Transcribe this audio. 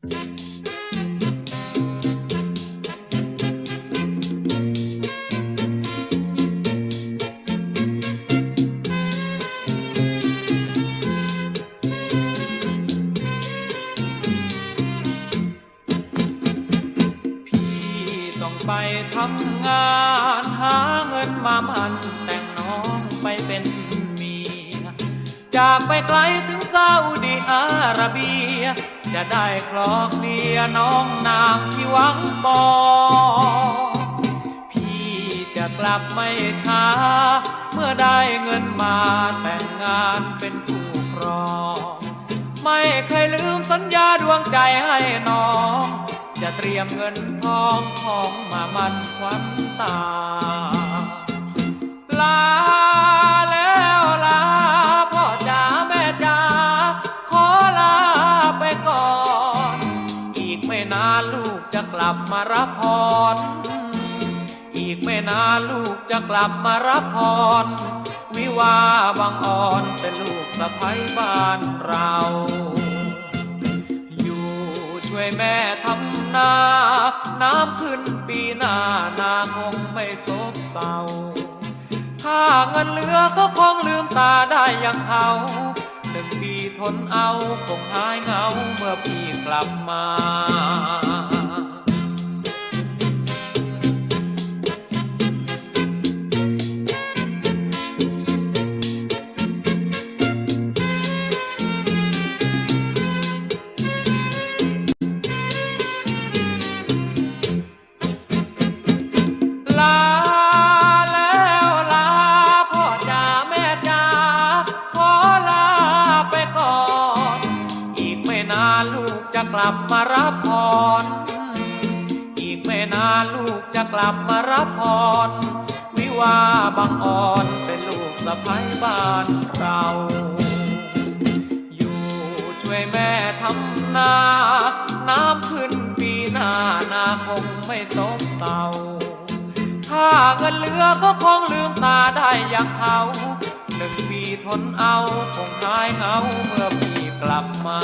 พี่ต้องไปทำงานหาเงินมามันแต่งน้องไปเป็นเมีย จากไปไกลถึงซาอุดิอาระเบีย จะได้คลอกเลียน้องนางที่หวังบอพี่จะกลับไม่ช้า เมื่อได้เงินมาแต่งงานเป็นคู่ครอง ไม่เคยลืมสัญญาดวงใจให้น้อง จะเตรียมเงินทองของมามันควันตา กจะกลับมารับพร อีกไม่นานลูกจะกลับมารับพร วิวาบางอ่อนเป็นลูกสะใภ้บ้านเรา อยู่ช่วยแม่ทำนา น้ำขึ้นปีหน้านาคงไม่โศกเศร้า ถ้าเงินเหลือก็คงลืมตาได้อย่างเขาหนึ่งปีทนเอาคงหายเหงาเมื่อพี่กลับมา กลับมารับพร อีกไม่นานลูกจะกลับมารับพร วิวาบางอ่อนเป็นลูกสะใภ้บ้านเรา อยู่ช่วยแม่ทำนา น้ำขึ้นปีหน้านาคงไม่โศกเศร้าถ้าเงินเหลือก็คงลืมตาได้อย่างเขาหนึ่งปีทนเอาคงหายเหงาเมื่อพี่กลับมา